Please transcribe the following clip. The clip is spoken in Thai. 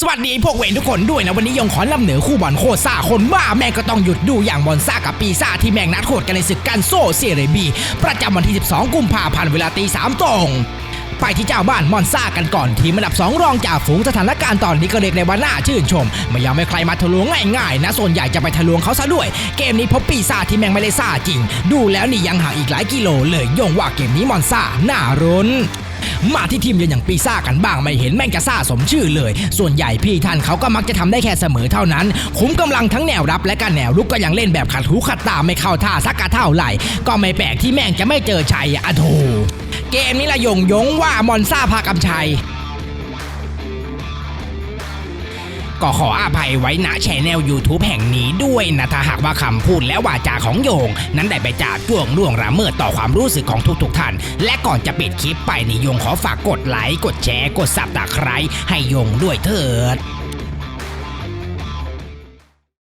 สวัสดีพวกเวนทุกคนด้วยนะวันนี้ยงขอนำเหนือคู่บอลโคตรซ่าคนบ้าแม่งก็ต้องหยุดดูอย่างบอลซ่ากับปีซ่าที่แม่งนัดโหดกันในศึกกันโซเซเรบี ประจำวันที่ 12 กุมภาพันธ์เวลาตีสามตรงไปที่เจ้าบ้านมอนซ่ากันก่อนทีมอันดับ 2 รองจากฝูงสถานการณ์ตอนนี้ก็เรียกได้ว่าน่าชื่นชม ไม่ยอมให้ใครมาทะลวงง่ายๆ นะ ส่วนใหญ่จะไปทะลวงเขาซะด้วย เกมนี้พบปีซ่าที่แม่งไม่ได้ซ่าจริง ดูแล้วนี่ยังห่างอีกหลายกิโลเลยยงว่าเกมนี้มอนซ่าน่ารุน มาที่ทีมเยือนอย่างปีซ่ากันบ้างไม่เห็นแม่งจะซ่าสมชื่อเลย ส่วนใหญ่พี่ท่านเขาก็มักจะทำได้แค่เสมอเท่านั้น คุ้มกำลังทั้งแนวรับและก็แนวลุกก็ยังเล่นแบบขัดหูขัดตาไม่เข้าท่าสักกะเท่าไหร่ ก็ไม่แปลกที่แม่งจะไม่เจอชัยอะโถเกมนี้ละยงยงว่ามอนซ่าพากำชัย ก็ขออภัยไว้ณแชแนล YouTube แห่งนี้ด้วยนะถ้าหากว่าคำพูดและวาจาของโยง นั้นได้ไปจากจ้วงล่วงละเมิดต่อความรู้สึกของทุกๆท่าน และก่อนจะปิดคลิปไปนี่โยงขอฝากกดไลค์กดแชร์กดซับตะไคร้ให้โยงด้วยเถิด